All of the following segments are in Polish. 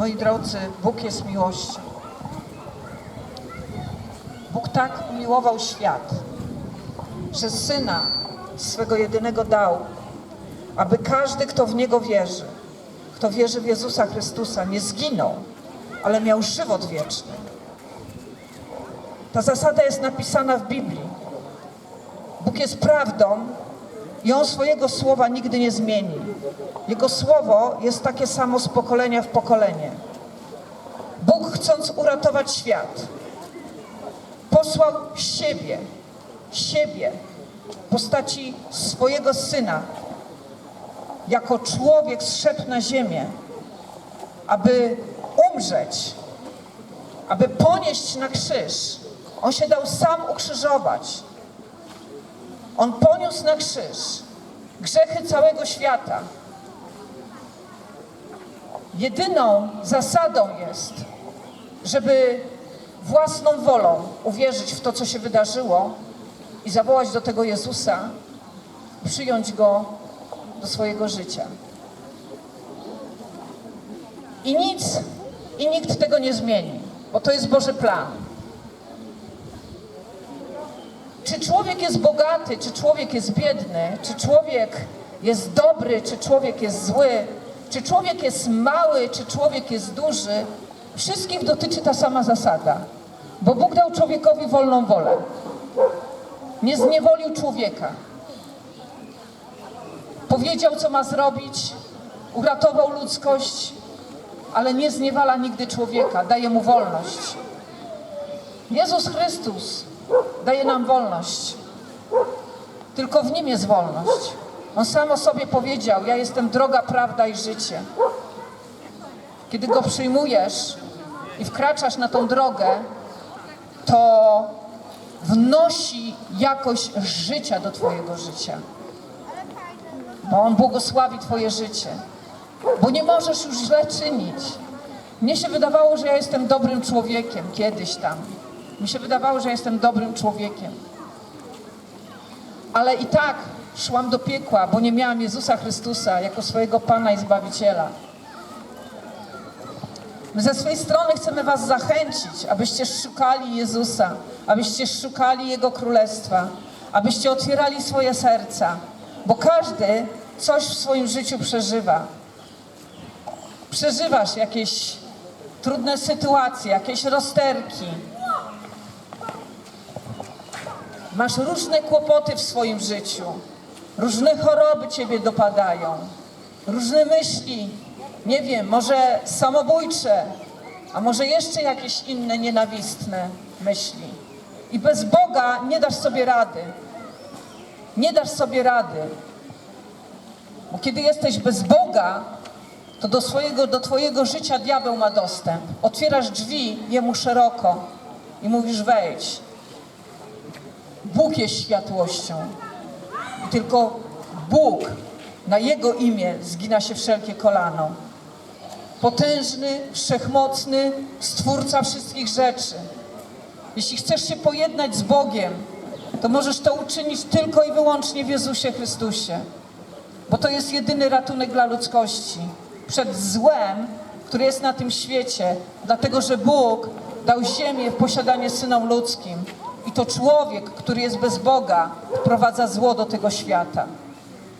Moi drodzy, Bóg jest miłością. Bóg tak umiłował świat, że Syna swego jedynego dał, aby każdy, kto w Niego wierzy, kto wierzy w Jezusa Chrystusa, nie zginął, ale miał żywot wieczny. Ta zasada jest napisana w Biblii. Bóg jest prawdą i On swojego słowa nigdy nie zmieni. Jego słowo jest takie samo z pokolenia w pokolenie. Bóg chcąc uratować świat, posłał siebie, siebie w postaci swojego Syna. Jako człowiek zszedł na ziemię, aby umrzeć, aby ponieść na krzyż. On się dał sam ukrzyżować. On poniósł na krzyż grzechy całego świata. Jedyną zasadą jest, żeby własną wolą uwierzyć w to, co się wydarzyło i zawołać do tego Jezusa, przyjąć Go do swojego życia. I nic, i nikt tego nie zmieni, bo to jest Boży plan. Czy człowiek jest bogaty, czy człowiek jest biedny, czy człowiek jest dobry, czy człowiek jest zły, czy człowiek jest mały, czy człowiek jest duży, wszystkich dotyczy ta sama zasada. Bo Bóg dał człowiekowi wolną wolę. Nie zniewolił człowieka. Powiedział, co ma zrobić, uratował ludzkość, ale nie zniewala nigdy człowieka, daje mu wolność. Jezus Chrystus daje nam wolność. Tylko w Nim jest wolność. On sam o sobie powiedział, ja jestem droga, prawda i życie. Kiedy Go przyjmujesz i wkraczasz na tą drogę, to wnosi jakość życia do Twojego życia. Bo On błogosławi Twoje życie. Bo nie możesz już źle czynić. Mnie się wydawało, że ja jestem dobrym człowiekiem kiedyś tam. Mi się wydawało, że jestem dobrym człowiekiem. Ale i tak szłam do piekła, bo nie miałam Jezusa Chrystusa jako swojego Pana i Zbawiciela. My ze swojej strony chcemy Was zachęcić, abyście szukali Jezusa, abyście szukali Jego Królestwa, abyście otwierali swoje serca, bo każdy coś w swoim życiu przeżywa. Przeżywasz jakieś trudne sytuacje, jakieś rozterki. Masz różne kłopoty w swoim życiu, różne choroby ciebie dopadają, różne myśli, nie wiem, może samobójcze, a może jeszcze jakieś inne nienawistne myśli. I bez Boga nie dasz sobie rady. Nie dasz sobie rady. Bo kiedy jesteś bez Boga, to do, swojego, do Twojego życia diabeł ma dostęp. Otwierasz drzwi jemu szeroko i mówisz wejdź. Bóg jest światłością. Tylko Bóg, na Jego imię zgina się wszelkie kolano. Potężny, wszechmocny, stwórca wszystkich rzeczy. Jeśli chcesz się pojednać z Bogiem, to możesz to uczynić tylko i wyłącznie w Jezusie Chrystusie. Bo to jest jedyny ratunek dla ludzkości przed złem, które jest na tym świecie, dlatego że Bóg dał ziemię w posiadanie synom ludzkim. I to człowiek, który jest bez Boga, wprowadza zło do tego świata.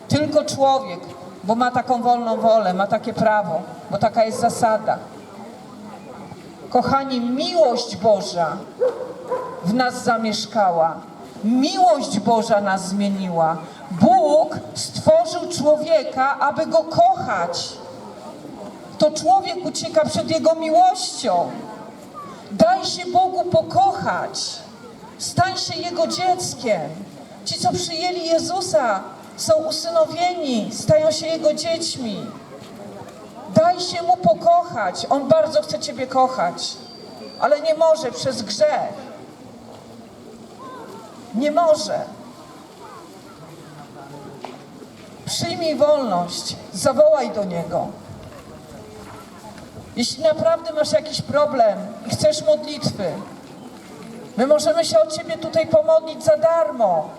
Tylko człowiek, bo ma taką wolną wolę, ma takie prawo, bo taka jest zasada. Kochani, miłość Boża w nas zamieszkała. Miłość Boża nas zmieniła. Bóg stworzył człowieka, aby go kochać. To człowiek ucieka przed Jego miłością. Daj się Bogu pokochać. Stań się Jego dzieckiem. Ci, co przyjęli Jezusa, są usynowieni, stają się Jego dziećmi. Daj się Mu pokochać. On bardzo chce Ciebie kochać, ale nie może przez grzech. Nie może. Przyjmij wolność, zawołaj do Niego. Jeśli naprawdę masz jakiś problem i chcesz modlitwy, my możemy się o Ciebie tutaj pomodlić za darmo.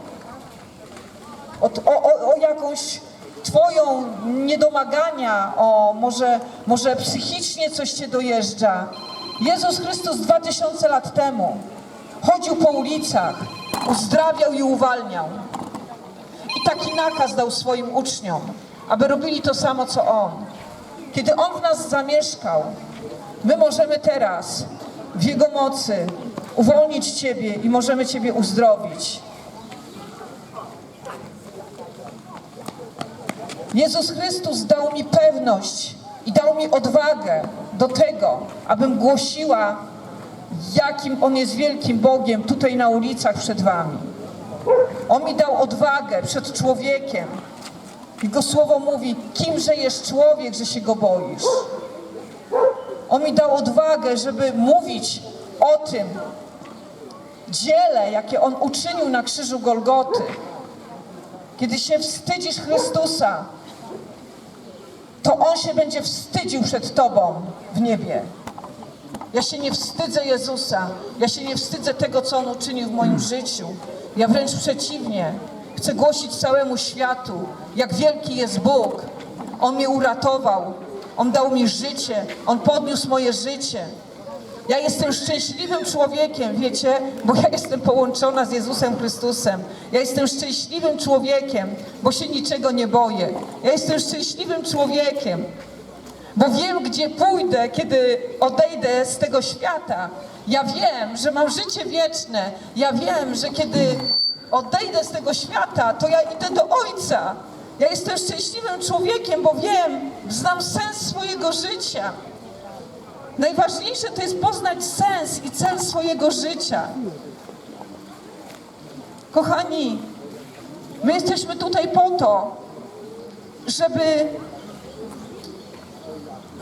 O, o, o, jakąś Twoją niedomagania, o może, może psychicznie coś Cię dojeżdża. Jezus Chrystus dwa tysiące lat temu chodził po ulicach, uzdrawiał i uwalniał. I taki nakaz dał swoim uczniom, aby robili to samo co On. Kiedy On w nas zamieszkał, my możemy teraz w Jego mocy uwolnić Ciebie i możemy Ciebie uzdrowić. Jezus Chrystus dał mi pewność i dał mi odwagę do tego, abym głosiła, jakim On jest wielkim Bogiem tutaj na ulicach przed Wami. On mi dał odwagę przed człowiekiem. Jego słowo mówi, kimże jest człowiek, że się go boisz. On mi dał odwagę, żeby mówić o tym dziele, jakie On uczynił na krzyżu Golgoty. Kiedy się wstydzisz Chrystusa, to On się będzie wstydził przed Tobą w niebie. Ja się nie wstydzę Jezusa. Ja się nie wstydzę tego, co On uczynił w moim życiu. Ja wręcz przeciwnie. Chcę głosić całemu światu, jak wielki jest Bóg. On mnie uratował. On dał mi życie. On podniósł moje życie. Ja jestem szczęśliwym człowiekiem, wiecie, bo ja jestem połączona z Jezusem Chrystusem. Ja jestem szczęśliwym człowiekiem, bo się niczego nie boję. Ja jestem szczęśliwym człowiekiem, bo wiem, gdzie pójdę, kiedy odejdę z tego świata. Ja wiem, że mam życie wieczne. Ja wiem, że kiedy odejdę z tego świata, to ja idę do Ojca. Ja jestem szczęśliwym człowiekiem, bo wiem, znam sens swojego życia. Najważniejsze to jest poznać sens i cel swojego życia. Kochani, my jesteśmy tutaj po to, żeby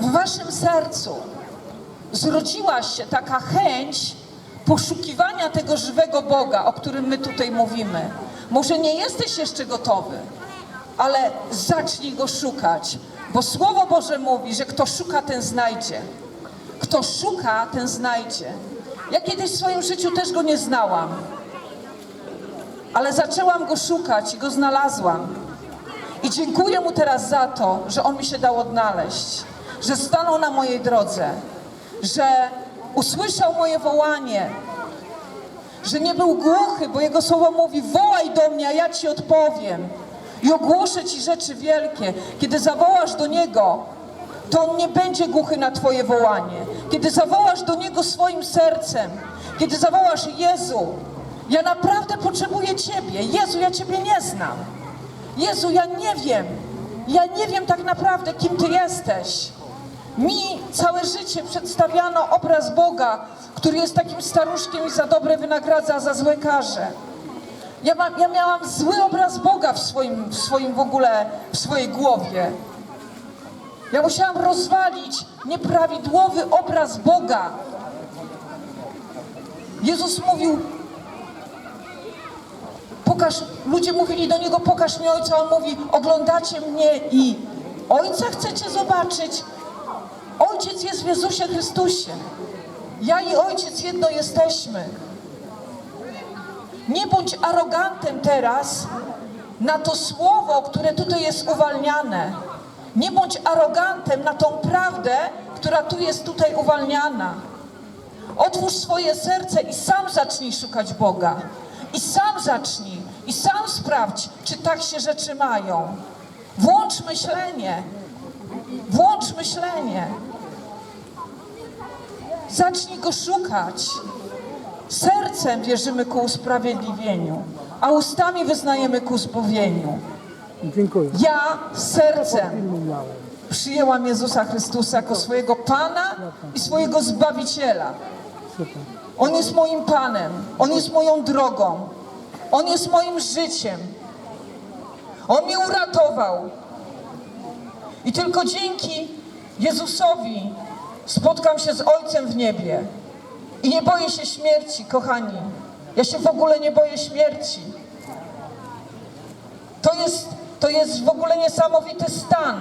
w waszym sercu zrodziła się taka chęć poszukiwania tego żywego Boga, o którym my tutaj mówimy. Może nie jesteś jeszcze gotowy, ale zacznij go szukać, bo Słowo Boże mówi, że kto szuka, ten znajdzie. Kto szuka, ten znajdzie. Ja kiedyś w swoim życiu też go nie znałam, ale zaczęłam go szukać i go znalazłam. I dziękuję mu teraz za to, że on mi się dał odnaleźć, że stanął na mojej drodze, że usłyszał moje wołanie, że nie był głuchy, bo jego słowo mówi: wołaj do mnie, a ja ci odpowiem i ogłoszę ci rzeczy wielkie. Kiedy zawołasz do niego, to on nie będzie głuchy na twoje wołanie. Kiedy zawołasz do niego swoim sercem, kiedy zawołasz Jezu, ja naprawdę potrzebuję ciebie. Jezu, ja ciebie nie znam. Jezu, ja nie wiem. Ja nie wiem tak naprawdę, kim Ty jesteś. Mi całe życie przedstawiano obraz Boga, który jest takim staruszkiem i za dobre wynagradza, a za złe karze. Ja, ja miałam zły obraz Boga w swoim, w swoim w ogóle, w swojej głowie. Ja musiałam rozwalić nieprawidłowy obraz Boga. Jezus mówił, pokaż, ludzie mówili do Niego, pokaż mi Ojca, On mówi, oglądacie mnie i Ojca chcecie zobaczyć? Ojciec jest w Jezusie Chrystusie. Ja i Ojciec jedno jesteśmy. Nie bądź arogantem teraz na to słowo, które tutaj jest uwalniane. Nie bądź arogantem na tą prawdę, która tu jest tutaj uwalniana. Otwórz swoje serce i sam zacznij szukać Boga. I sam zacznij, i sam sprawdź, czy tak się rzeczy mają. Włącz myślenie. Włącz myślenie. Zacznij go szukać. Sercem wierzymy ku usprawiedliwieniu, a ustami wyznajemy ku zbawieniu. Dziękuję. Ja sercem przyjęłam Jezusa Chrystusa jako swojego Pana i swojego Zbawiciela. On jest moim Panem, On jest moją drogą, On jest moim życiem. On mnie uratował. I tylko dzięki Jezusowi spotkam się z Ojcem w niebie. I nie boję się śmierci, kochani. Ja się w ogóle nie boję śmierci. To jest, to jest w ogóle niesamowity stan.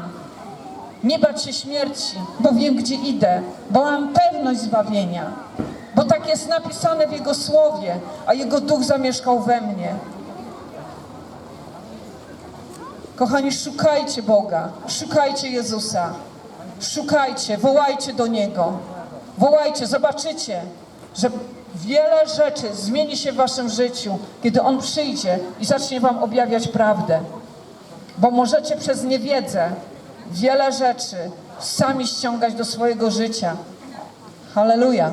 Nie bać się śmierci, bo wiem, gdzie idę, bo mam pewność zbawienia, bo tak jest napisane w Jego słowie, a Jego duch zamieszkał we mnie. Kochani, szukajcie Boga, szukajcie Jezusa, szukajcie, wołajcie do Niego, wołajcie, zobaczycie, że wiele rzeczy zmieni się w Waszym życiu, kiedy On przyjdzie i zacznie Wam objawiać prawdę bo możecie przez niewiedzę wiele rzeczy sami ściągać do swojego życia. Hallelujah.